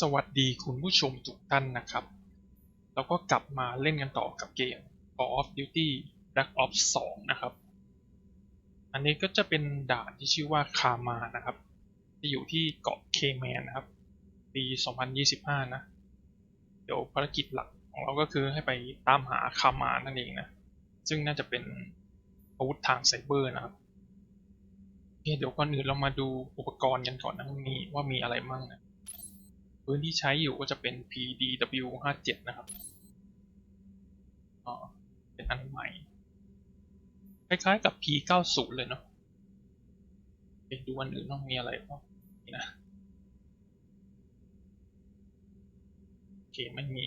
สวัสดีคุณผู้ชมทุกท่านนะครับเราก็กลับมาเล่นกันต่อกับเกม Call of Duty Black Ops 2 นะครับ อันนี้ก็จะเป็นด่านที่ชื่อว่าคามานะครับที่อยู่ที่เกาะเคแมนนะครับ ปี 2025 นะ เดี๋ยวภารกิจหลักของเราก็คือให้ไปตามหาคามานั่นเองนะ ซึ่งน่าจะเป็นอาวุธทางไซเบอร์นะครับเเดี๋ยวก่อนอื่นเรามาดูอุปกรณ์กันก่อนนะมีว่ามีอะไรมั่งนะ พื้นที่ใช้อยู่ก็จะเป็น PDW57 นะครับอ๋อเป็นอันใหม่ คล้ายๆกับ P90 เลยเนาะไปดูอันอื่นต้องมีอะไรบ้างนี่นะโอเคไม่มี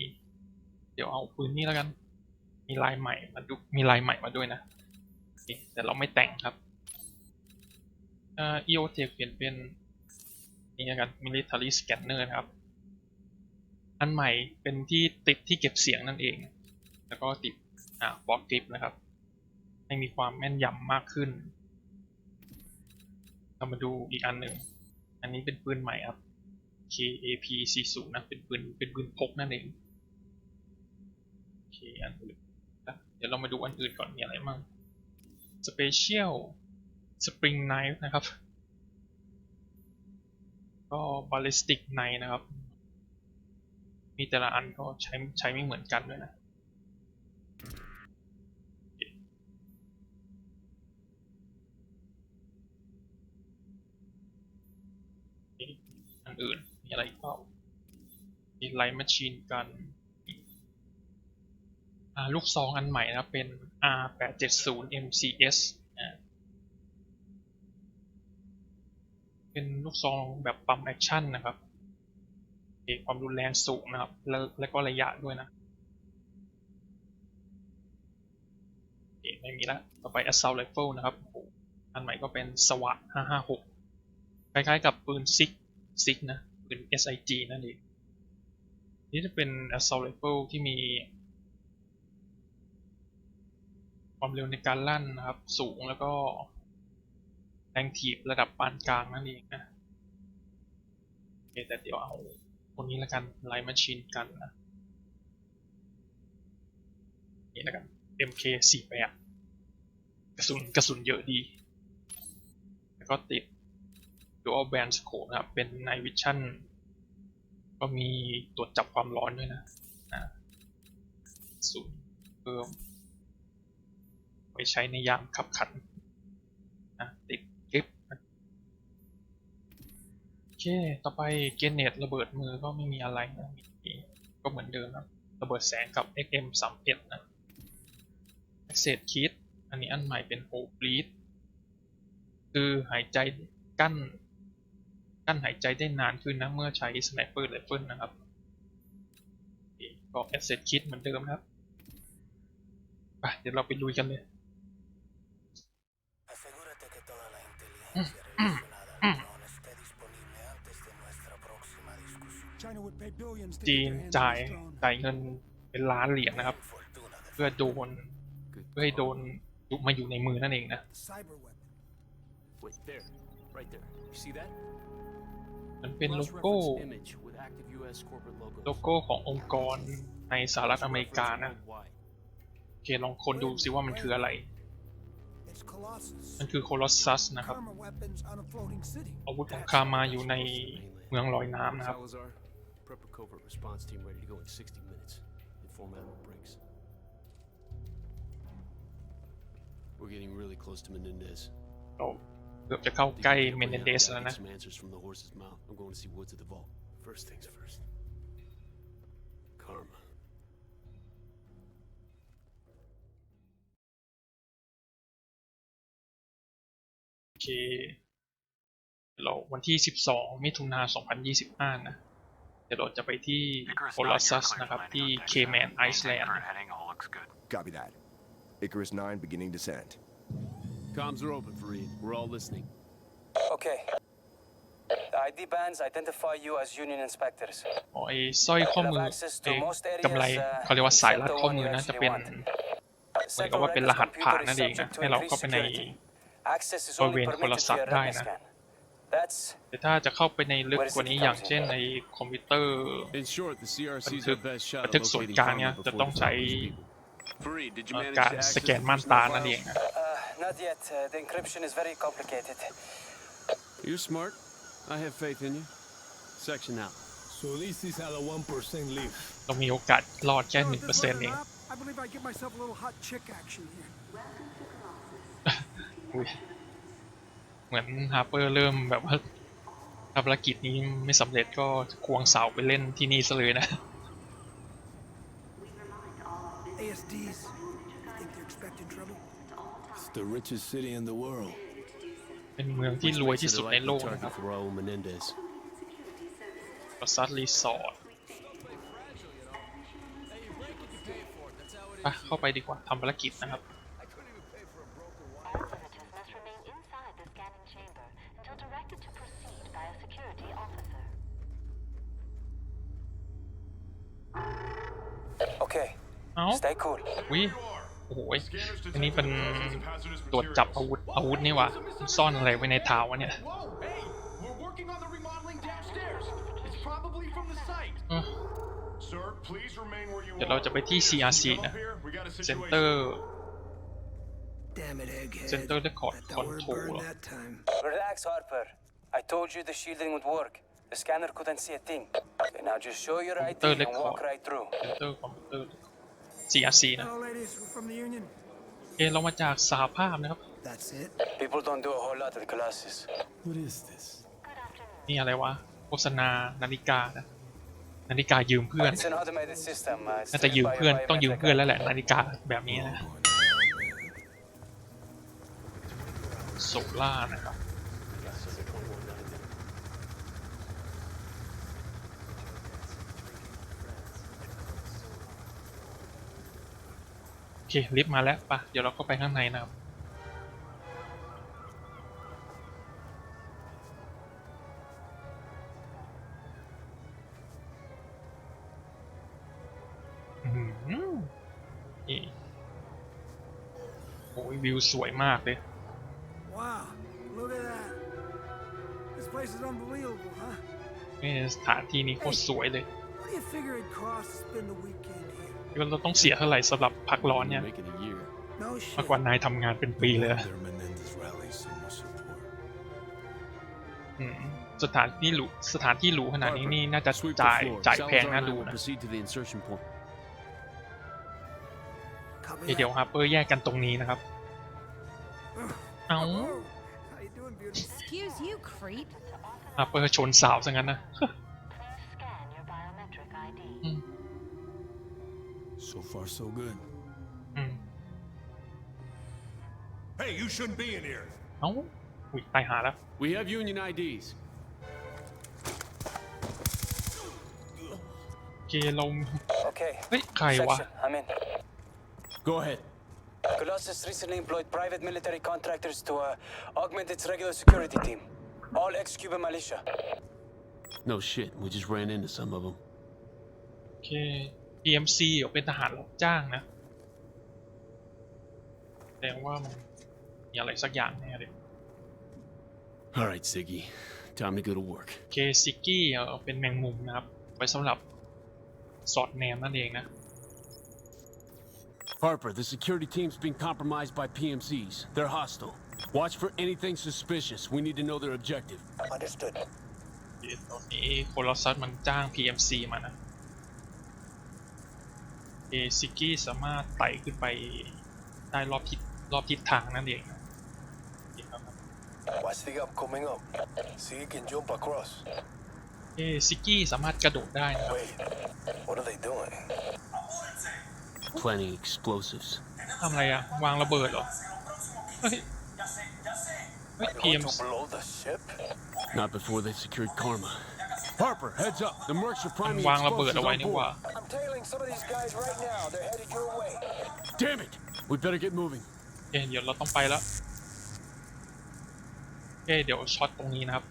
เดี๋ยวเอาปืนนี้แล้วกัน มีลายใหม่มาดูมีลายใหม่มาด้วยนะแต่เราไม่แต่งครับเอ่อ EOTech เปลี่ยนเป็นนี่กัน Military Scanner นะครับ อันใหม่เป็นที่ติดที่เก็บเสียงนั่นเอง แล้วก็ติดอ่าบล็อกกริปนะครับ ให้มีความแม่นยำมากขึ้น เรามาดูอีกอันหนึ่ง อันนี้เป็นปืนใหม่ครับ KAP 40นะ เป็นปืน เป็นปืนพกนั่นเอง โอเค อันอื่นนะเดี๋ยวเรามาดูอันอื่นก่อน มีอะไรมั่ง Special Spring Knife นะครับ ก็ Ballistic Knife นะครับ มีแต่ละอันก็ใช้ใช้ไม่เหมือนกันด้วยนะอันอื่น มีอะไรอีกเปล่ามีไลท์แมชชีนกันลูกซองอันใหม่นะเป็น R870 MCS เป็นลูกซองแบบปั๊มแอคชั่นนะครับ มีความรุนแรงสูงนะครับ แล้วแล้วก็ระยะด้วยนะโอเคไม่มีละต่อไป assault rifle นะครับโหอันใหม่ก็เป็นสวัสด556 คล้ายๆกับปืนซิกซิกนะ ปืน SIG นั่นเองนี่จะเป็น assault rifle ที่มี ความเร็วในการลั่นนะครับ สูงแล้วก็แรงถีบระดับปานกลางนั่นเองนะโอเคแต่เดี๋ยวเอา คนนี้แล้วกันไลท์แมชชีนกันนะนี่แล้วกัน MK48 กระสุนกระสุนเยอะดี แล้วก็ติด Dual Band Scope นะครับ เป็น Night Vision ก็มีตรวจจับความร้อนด้วยนะนะกระสุนเพิ่มไว้ใช้ในยามขับขันนะติดกริปนะโอ เค ต่อไปเกเนตระเบิดมือก็ไม่มีอะไรนะมีก็เหมือนเดิมนะระเบิดแสงกับ XM31 นะ Access Kit อันนี้อันใหม่เป็น o b l e e d คือหายใจกั้น กั้นหายใจได้นานขึ้นนะ เมื่อใช้ Sniper Rifle นะครับก็ Access Kit เหมือนเดิมนะครับไปเดี๋ยวเราไปลุยกันเลย จีน get their hands จ่าย on this drone. จ่ายเงินเป็นล้านเหรียญนะครับ Fortuna de เพื่อโดนเพื่อให้โดนมาอยู่ในมือนั่นเองนะ cyber weapon. Wait, there. Right there. You see that? มันเป็นโลโก้ Cross-reference image with active US corporate logos. โลโก้ขององค์กรในสหรัฐอเมริกานะ Worldwide. โอเคลองคนดูซิว่ามันคืออะไร It's Colossus. มันคือโคลอสซัสนะครับ Karma weapons on a floating city. อาวุธของคามาอยู่ในเมืองลอยน้ำนะครับ Salazar, prep a covert response team ready to go in 60 minutes. Inform Admiral Briggs. We're getting really close to Menendez. เราเกือบจะเข้าใกล้ Think เม we น have เด to ส get แล้วนะ some answers from the horse's mouth. I'm going to see Woods at the vault. First things first. Karma. โอเค เราวันที่ 12 มิถุนา2025 นะ เ ดี๋ยวเราจะไปที่ Icarus โคลอส 9, ซัส you're clear นะครับ for landing ที่ on เค deck. แมนไอซ์แลนด์ Current heading all looks good. Copy that. Icarus 9 beginning descent. Comms are open, Fareed. We're all listening. Okay. The ID bands identify you as Union inspectors. อ๋อไอ้สร้อยข้อมือไอ้กำไรเขาเรียกว่าสายรัดข้อมือนะจะเป็นเหมือนกับว่าเป็นรหัสผ่านนั่นเองนะให้เราเข้าไปใน Access is บริ only เวณโทร permitted ศัพ via ท์ได้ retina นะ scan. That's แต่ถ้าจะเข้าไปในลึกกว่านี้อย่างเช่นในคอมพิวเตอร์ In short, the CRC's our best shot บัน at ทึกส่วน locating กลางเนี่ย Karma จะ before ต้อง they ใช้ find these people. Fareed, did you เอ่อ manage การ to access สแกนม่าน the ตา personal นั่นเอ files? งนะ uh, not yet. Uh, the encryption is very complicated. You're smart. I have faith in you. Section out. So this is how the 1% live. เรามีโอกาสรอดแค่ห Well, นึ่ง if เปอร์ this เซ็น were ต์เอง an app, I believe I get myself a little hot chick action here. อุ๊ยเหมือนฮาร์เปอร์เริ่มแบบว่าภารกิจนี้ไม่สำเร็จก็ควงเสาไปเล่นที่นี่ซะเลยนะ ASDs. Think they're expecting trouble? It's the richest city in the world. เป็นเมืองที่รวยที่สุดในโลก Likely นะครับ target for Raul Menendez. ปราสาทรีสอร์ทไปเข้าไปดีกว่าทำภารกิจนะครับ All visitors must remain inside the scanning chamber until directed to proceed by a security officer. Okay, เอ้า stay cool. วิโอ้โหยอันนี้เป็นตรวจจับอาวุธอาวุธนี่วะมันซ่อนอะไรไว้ในเท้าวะเนี่ย Whoa, hey! We're working on the remodeling downstairs. It's probably from the site. เออ Sir, please remain where you เดี๋ยวเราจะไปที่ CRC นะ Here, we got a เซ็น situation. เตอร์ Damn it, egghead. Center Record Let that word burn Control. that time. Relax, Harper. I told you the shielding would work. The scanner couldn't see a thing. Okay, now just show your ID Center and walk Record. right through. เซ็น CRC นะ Hello, ladies. We're from the Union. โอเคเรามาจากสหภาพนะครับ That's it. People don't do a whole lot at Colossus. What is this? Good afternoon. นี่อะไรวะโฆษณานาฬิกานะนาฬิกายืมเพื่อน It's an automated system. Uh, it's น่าจะ driven ยืม by a เพื่อนต้องยืม biometric เพื่อนแล้ว eye. แหละนาฬิกาแบบนี้นะโซล่านะครับ เคลิฟต์มาแล้วปะเดี๋ยวเราเข้าไปข้างในนะครับอื้อหือนี่โอ้ยวิวสวยมากเลย Wow. Look at that. This place is unbelievable, huh? นี่สถานที่นี้โคตรสวยเลย What do you figure it'd cost to spend the weekend here? แล้ว เราต้องเสียเท่าไหร่สำหรับพักร้อนเนี่ย Make it a year. No มาก shit. กว่านายทำงานเป็นปีเลยนะ Their Menendez rally so much support. อืมสถานที่หรูสถานที่หรูขนาดนี้ Harper, นี่น่าจะ sweep the จ่าย floor. จ่ายแพง Salazar น่า and I ดู will นะ proceed to the insertion point. Copy เดี๋ยว that. ฮาร์เปอร์แยกกันตรงนี้นะครับ เอา Whoa. How you doing, beauty? Excuse you, creep. ฮาร์เปอร์ชนสาวซะงั้นนะ far, so good. อืม Hey, you shouldn't be in here. เอ้าอุ้ยตายหาแล้ว We have union IDs. โอเคเรา Okay. เฮ้ย ใครวะ Section, I'm in. Go ahead. Colossus recently employed private military contractors to uh, augment its regular security team. All ex-Cuban militia. No shit. We just ran into some of them. โอเค PMC เหรอเป็นทหารรับจ้างนะแสดงว่ามันมีอะไรสักอย่างแน่เลย All right, Ziggy. Time to go to work. เคซิกี้เออเป็นแมงมุมนะครับ ไว้สำหรับสอดแนมนั่นเองนะ Harper, the security team's been compromised by PMCs. They're hostile. Watch for anything suspicious. We need to know their objective. Understood. ตอนนี้โคลอสซัสมันจ้าง PMC มานะ เคซิกี้สามารถไต่ขึ้นไปได้รอบทิศรอบทิศทางนั่นเองนะโอเคครับ Watch the gap coming up. See you can jump across. เคซิกี้สามารถกระโดดได้นะครับ Wait, what are they doing? Planting explosives. ทำอะไรอะวางระเบิดเหรอ เฮ้ย เฮ้ย Going PMC to blow the ship? Not before they've secured Karma. Harper, heads up. The mercs are มัน priming วางระเบิด explosives เอาไว้ on นี่หว่า board. I'm tailing some of these guys right now. They're headed your way. Damn it! We better get moving. โอเคเดี๋ยวเราต้องไปแล้วโอเคเดี๋ยวช็อตตรงนี้นะครับ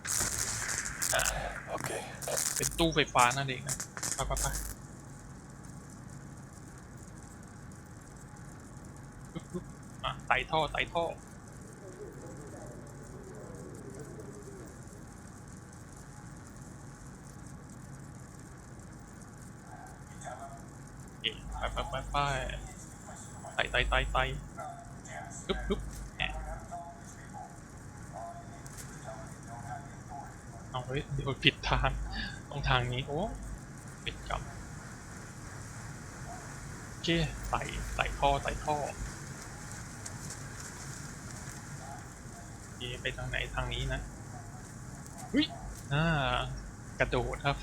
Okay. เป็นตู้ไฟฟ้านั่นเองนะไปไปไปปึ๊บปึ๊บอะไต่ท่อไต่ท่อ ไปไปไปไปไต่ไต่ไต่ไต่ปึ๊บปึ๊บเอาเฮ้ยเดี๋ยวผิดทาง ตรงทางนี้ โอ้ปิดกรรมโอเคไต่ไต่ท่อไต่ท่อโอเคไปทางไหนทางนี้นะอุ้ยอ่ากระโดดครับ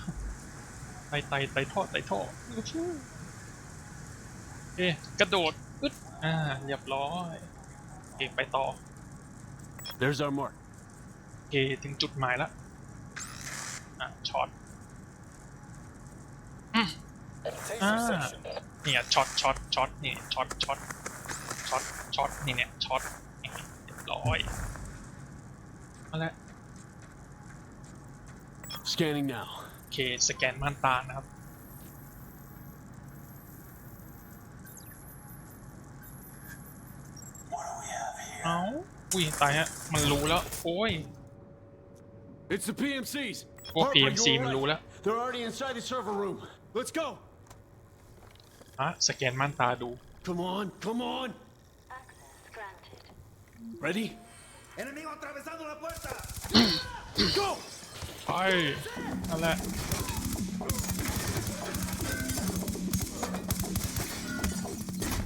ไต่ไต่ไต่ท่อไต่ท่อโอ เคเอ๊ะกระโดดปึ๊ดอ่าเรียบร้อยโอเคไปต่อ There's our mark. โอเคถึงจุดหมายแล้วอะช็อต Taser Ah. section. เนี่ยช็อตช็อตช็อตนี่ช็อตช็อตช็อตช็อตนี่เนี่ยช็อตนี่เรียบร้อยเอาละ Scanning now. โอเคสแกนม่านตานะครับ เอ้าอุ้ยตายฮะ มันรู้แล้ว โอ้ย It's the PMCs. พวก Harper, PMC you're มัน right. รู้แล้ว They're already inside the server room. Let's go. ฮะสแกนม่านตาดู Come on, come on. Access granted. Ready? ¡Enemigo atravesando la puerta! Go! ไปนั่นแหละ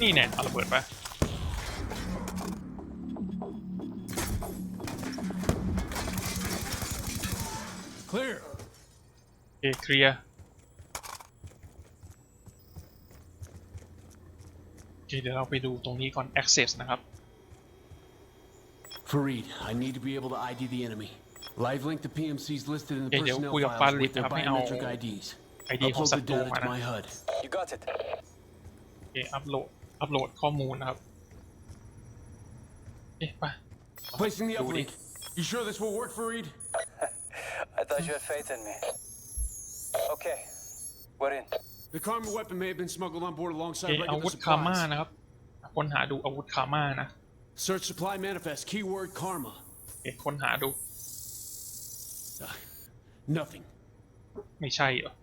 นี่เนี่ยเอาระเบิดไป เคเคลียร์โอเคเดี๋ยวเราไปดูตรงนี้ก่อน access นะครับ Fareed, I need to be able to ID the enemy. Live link to PMCs listed in the Yeah, yeah, personnel we are files with Farid their นะครับให้เอา biometric IDs. ID ของ Upload ศั the ตรู data มา to นะ my HUD. You got it. โอเคอัพโหลด อัพโหลดข้อมูลนะครับ เอ๊ะไป Placing the Do it. uplink. You sure this will work, Fareed? I thought you had faith in me. Okay, we're in. The Karma weapon may have been smuggled on board โอ alongside เค อาวุ regular ธคาม่า supplies. นะครับ ค้นหาดูอาวุธคาม่านะ Search supply manifest. Keyword Karma. โอเคค้นหาดู Uh, nothing. ไม่ใช่เหรอ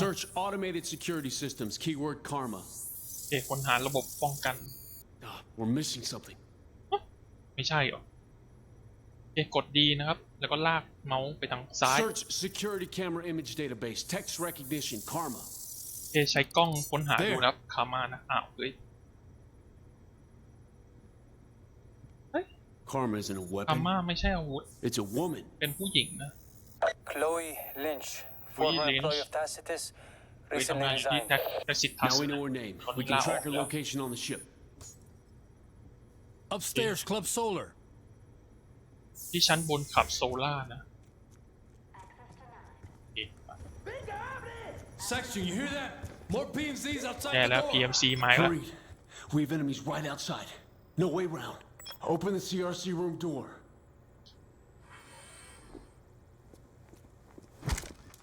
Search automated security systems. Keyword Karma. โอเคค้นหาระบบป้องกัน Ah, we're missing something. ไม่ใช่เหรอโอเค กดดีนะครับ แล้วก็ลากเมาส์ไปทางซ้าย Search security camera image database. Text recognition. Karma. โอเคใช้กล้องค้นหาดู There นะครับคาม่านะ อ้าวเฮ้ย Karma isn't a คา weapon. ม่าไม่ใช่อาวุธ It's a woman. เป็นผู้หญิงนะ Chloe Lynch, Chloe former Lynch. employee of Tacitus, เคย recently ทำงานอยู่ที่ resigned. แท็กแท็กซิทัส Now we know her name. We can track her location on the ship. Upstairs, Club Solar. ที่ชั้นบนขับโซล่านะ Access denied. โอเคไป Section, you hear that? More PMCs outside แย่ the แล้ว door. PMC มาแล้ว Fareed, we have enemies right outside. No way round. Open the CRC room door.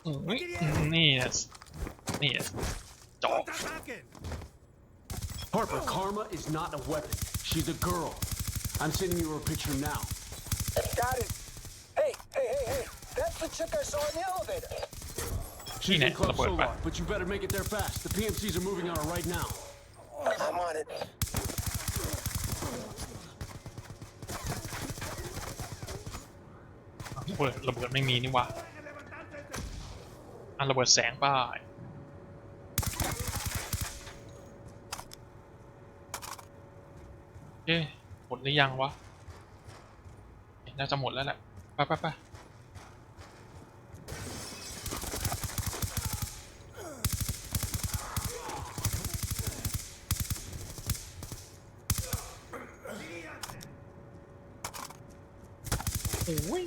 อุ๊ยนี่นะนี่นะจอก ¡Ataquen! Harper, Karma is not a weapon. She's a girl. I'm sending you her picture now. That's the chick I saw in the elevator. She's Yine in Club report Solar, back. but you better make it there fast. The PMCs are moving on her right now. I'm on it. ระเบิดระเบิดไม่มีนี่หว่าอะระเบิดแสงป้าย เอ๊ะหมดหรือยังวะเอ๊ะน่าจะหมดแล้วแหละ ไปไปไปโอ้ย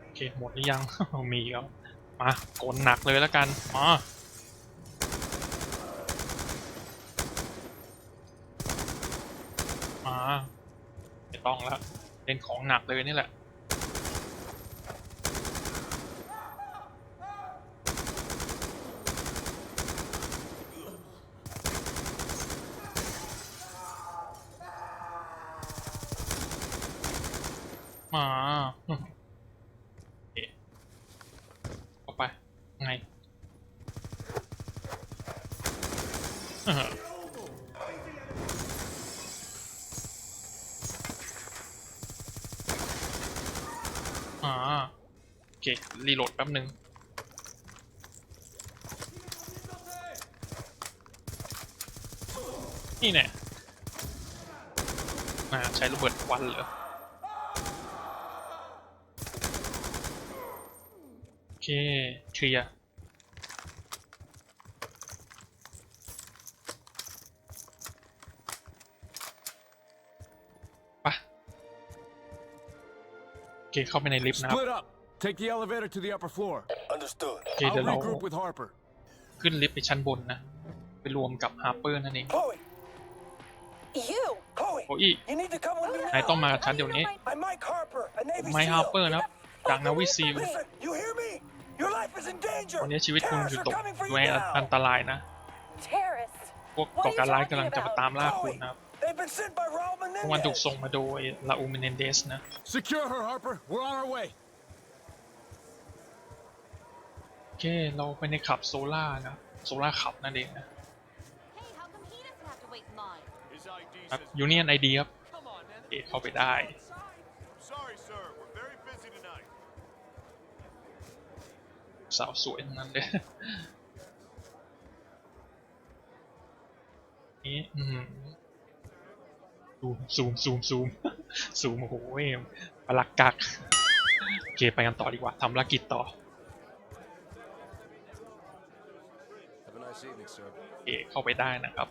โอเค หรือยัง มีครับมากดหนักเลยแล้วกันมามาไม่ต้องแล้วเล่นของหนักเลยนี่แหละ มาโอเคเข้าไป เอออ่าโอเค รีโหลดแป๊บนึงนี่แน่มาใช้ระเบิดควันเหรอโอเคเคลียร์ไปะโอเคเข้าไปในลิฟต์นะครับ Take the elevator to the upper floor. Understood. โอเค I'll เดี๋ยวเรา regroup with Harper. ขึ้นลิฟต์ไปชั้นบนนะ ไปรวมกับฮาร์เปอร์นั่นเอง Chloe! You! Chloe! โอ้อี้ You need to come with me นาย now. ต้องมากับฉันเดี๋ยวนี้ I'm Mike Harper, a Navy ไมค์ SEAL. ฮาร์เปอร์นะครับจากนาวิซีล Listen, you hear me? Your life is in danger. วันนี้ชีวิตคุณอยู่ Terrorists ต are ก coming for อยู่ใน you อัน now. ตรายนะ Terrorist! พวกก่อการร้ายกำลังจะมาตามล่าคุณนะครับ They've been sent by Raul พวกมันถูก Menendez. ส่งมาโดยลาอูมินเดสนะ Secure her, Harper. We're on our way. อเค เราไปในขับโซล่านะ โซล่าขับนั่นเองนะ Hey, how come he doesn't have to wait in line? ครับยูเนียนไอดีครับโอเคเข้าไปได้ Sorry, sir. We're very busy tonight. สาวสวยทั้งนั้นเลย นี่อืมซูมซูมซูมซูม ซูม โอ้โหปลักกัก โอเค ไปกันต่อดีกว่าทำภารกิจต่อ Have a nice evening, sir. โอเคเข้าไปได้นะครับ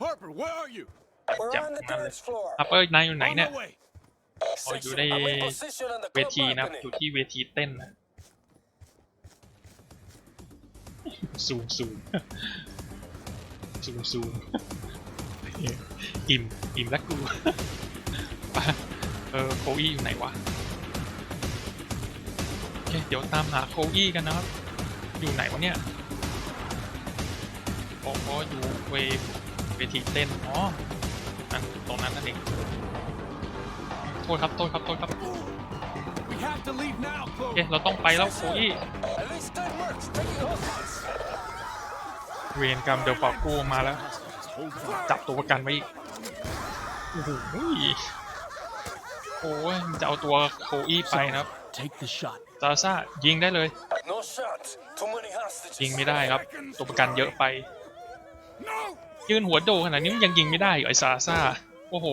Harper, where are you? We're Yeah, on the man. dance floor. ฮัปเปอร์นายอยู่ไหน On เนี่ย my way. อ๋ออยู่ใน I'm in position on the เว club ทีนะครับ balcony. อยู่ที่เวทีเต้นนะซูมซูมซูมซูมอิ่มอิ่มแล้วกูไปเออโคอี้อยู่ไหนวะโอเคเดี๋ยวตามหาโคอี้กันนะครับ อยู่ไหนวะเนี่ยอ๋ออยู่เวเวทีเต้น อ๋อนั่นตรงนั้นนั่นเอง โทษครับ โทษครับ โทษครับ We have to leave now, โอเค Chloe. เราต้องไปแล้วโคอี้ At least 10 mercs taking hostages. เวรกรรมเดลฟาโกมาแล้ว จับตัวประกันไว้อีก โอ้โหโอ้ยมันจะเอาตัวโคอี้ไปนะครับ Take the shot. ซาซ่ายิงได้เลย ยิงไม่ได้ครับ ตัวประกันเยอะไป ยืนหัวโดขนาดนี้มันยังยิงไม่ได้เหรอไอ้ซาซ่า โอ้โห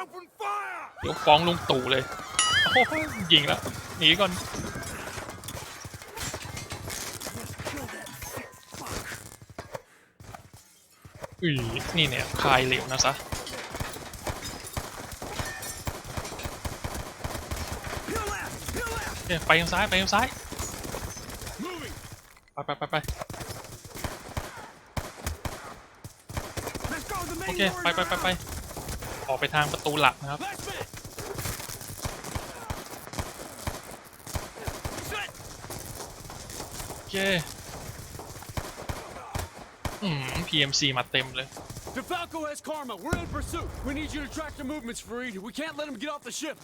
Open fire! เดี๋ยวฟ้องลุงตู่เลยโอ้โหยิงแล้วหนีก่อนอือนี่เนี่ยคายเหลวนะซะ Peel left! Peel left! เนี่ยไปทางซ้าย ไปทางซ้าย Moving. ไปไปไปไป Let's go to the โอ main เค door ไปไปไปไป ออกไปทางประตูหลักนะครับ Last minute. Set. โอเค อืม PMC มาเต็มเลย DeFalco has Karma. We're in pursuit. We need you to track their movements, Fareed. We can't let them get off the ship.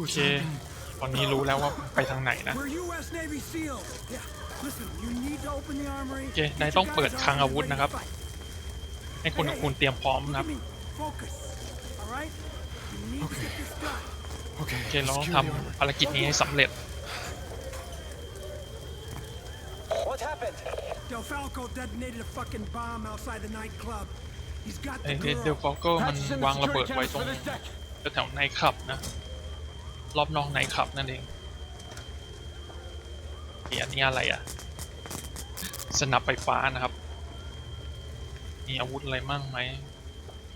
โอเค ตอนนี้รู้แล้วว่าไปทางไหนนะ We're U.S. Navy SEALs. Yeah. Listen, you need to open the armory. โอเคนายต้องเปิดคลังอาวุธนะครับ ให้คนของคุณเตรียมพร้อมนะครับ Focus. All right? You need to get this done. โอเคเราต้องทำภารกิจนี้ให้สำเร็จ What happened? Del Falco detonated a fucking bomb outside the nightclub. He's got ไอ้ the เด girl. เดลฟอลโกมัน Patch us in วาง the ระเบิด security ไว้ cameras ตรง for this deck. แถวๆในขับนะ รอบนอกในขับนั่นเองโอเคอันนี้อะไรอะสนับไฟฟ้านะครับ มีอาวุธอะไรมั่งไหม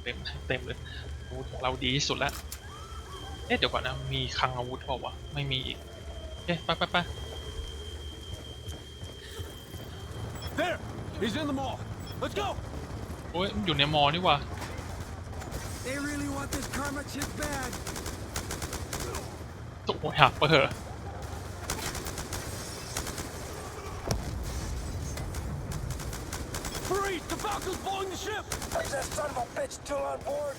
เต็มเต็มเลยอาวุธของเราดีที่สุดแล้วเอ๊ะเดี๋ยวก่อนนะมีคลังอาวุธเปล่าวะไม่มีอีกโอเคไปไปไป There! He's in the mall. Let's go! โอ้ยมันอยู่ในมอนี่หว่า They really want this karma chip bad. โอ้ยหักไปเหอะ Freeze! The Falcon's blowing the ship! Is that son of a bitch still on board?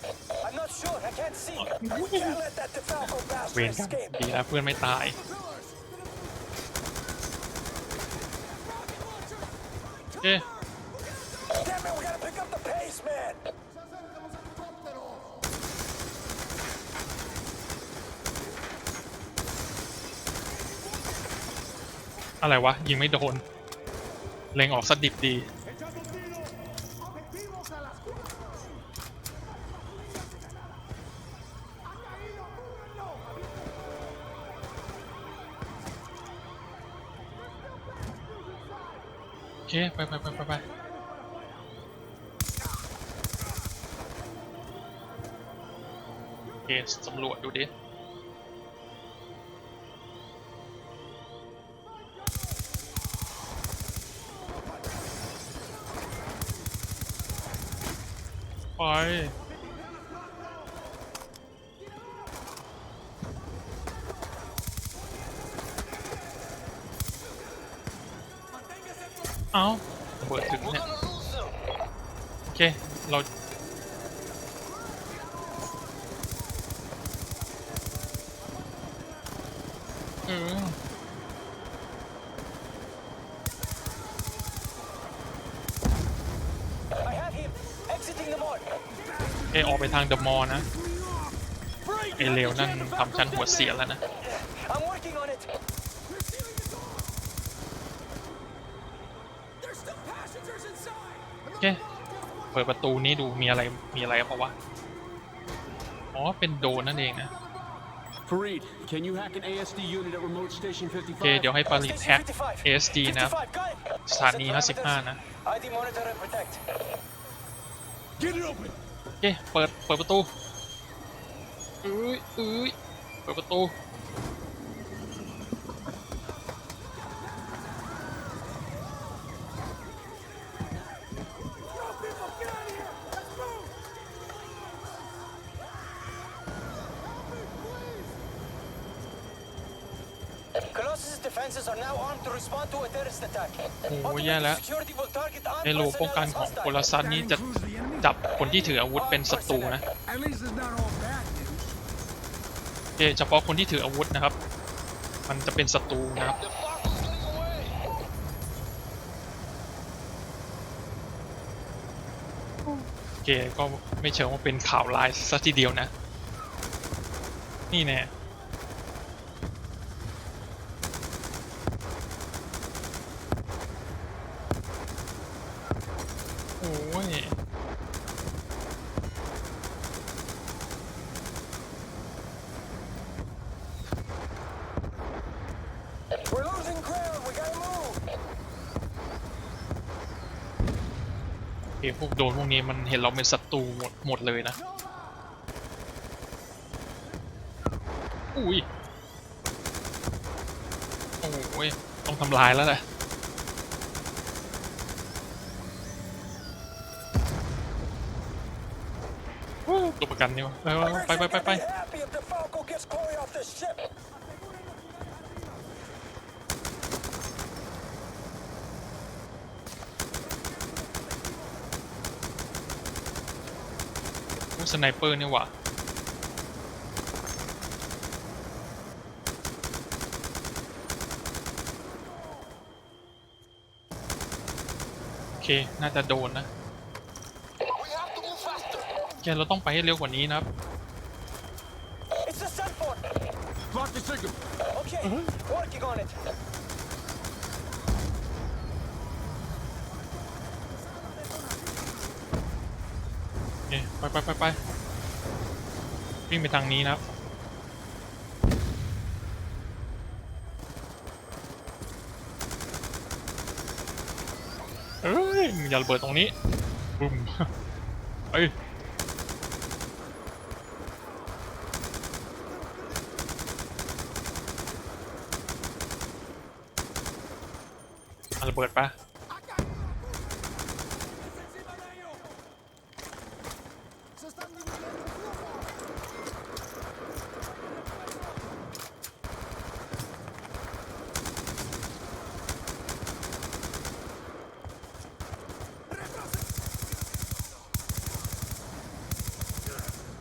I'm not sure. I can't see. We can't let that DeFalco เว bastard รกรรม escape. ดีแล้วเพื่อนไม่ตายโอเอะไรวะ ยิงไม่โดน เล็งออกสดิบดี โอเค ไปไปไปไปไปโอเคสำรวจดูดิ เอาระเบิดถึงเนี่ย โอเค เรา เออ I have him. Exiting the mall. เอออกไปทางเดอะมอลล์นะไอเลวนั่นทำฉันหัวเสียแล้วนะ I'm working on it. There's still passengers inside. โอเคเปิดประตูนี้ดูมีอะไรมีอะไรเพราะวะอ๋อเป็นโดรนนั่นเองนะ Farid, can you hack an ASD unit at remote station โอ 55? เคเดี๋ยวให้ปาริตแท็ก ASD นะครับ 55, got it. สถานี 55 นะ ID monitor and protect. Get it open! โอเค เปิด เปิดประตูเอ้ยเอ้ยเปิดประตู defenses are now armed to respond to a terrorist attack. โอ้ยแย่แล้ว Automated security will target armed ในโลป้องกัน personnel ของ as โพล hostile. ซัสนี่จะจับคนที่ถืออาวุธเป็นศัตรูนะ At least it's not all bad news. โอเคเฉพาะคนที่ถืออาวุธนะครับ มันจะเป็นศัตรูนะครับ โอเค ก็ไม่เชิงว่าเป็นข่าวร้ายซะทีเดียวนะ นี่แน่ โอ้ย We're losing ground. We gotta move. โอพวกโดนพวกนี้มันเห็นเราเป็นศัตรูหมดหมดเลยนะ อุ้ย โอ้ย ต้องทำลายแล้วแหละตัวประกันนี่วะไปไปไปไป if the Falco gets Corey off this ship. พวก สไนเปอร์นี่หว่าโอเค น่าจะโดนนะโอเคเราต้องไปให้เร็วกว่านี้นะครับ It's the sun fort. Block the signal! Okay, working on it. ไปไปไปไปวิ่งไปทางนี้นะครับเอ้ยอย่าระเบิดตรงนี้บุ้มเอ้ยระเบิดปะ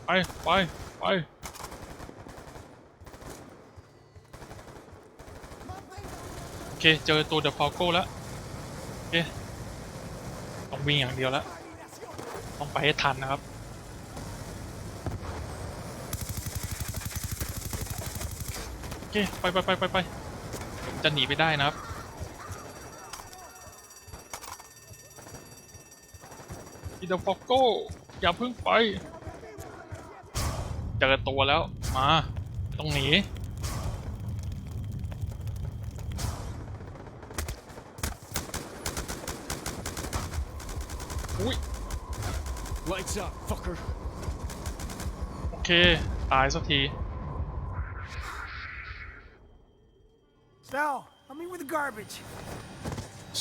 ไปไปไปโอเคเจอตัวเดอะฟอลโก้แล้วโอเคต้องวิ่งอย่างเดียวแล้วต้องไปให้ทันนะครับโอเคไปไปไปไปไปผมจะหนีไปได้นะครับอีเดอะฟอลโก้อย่าเพิ่งไป จอตัวแล้ว มาไม่ต้องหนีอุ้ย Lights up, fucker. โอเค ตายสักที Sal, help me with the garbage.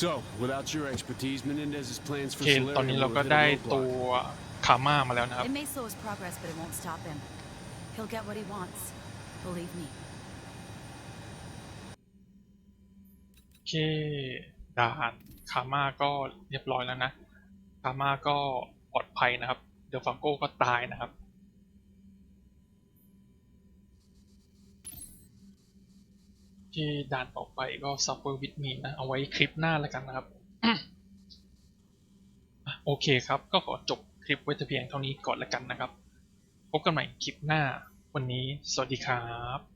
So, without your expertise, Menendez's plans โอ for เคตอนนี้ Solarium เรา will ก็ hit ได้ a ตัว roadblock. คาม่ามาแล้วนะครับ It may slow his progress, but it won't stop him. He'll get what he wants. Believe me. โอเคด่านคาม่าก็เรียบร้อยแล้วนะคาม่าก็ปลอดภัยนะครับ เดลฟังโก้ก็ตายนะครับ ที่ด่านต่อไปก็ Suffer with me นะ เอาไว้คลิปหน้าแล้วกันนะครับอะโอเคครับ ก็ขอจบคลิปไว้แต่เพียงเท่านี้ก่อนแล้วกันนะครับ พบกันใหม่คลิปหน้า วันนี้สวัสดีครับ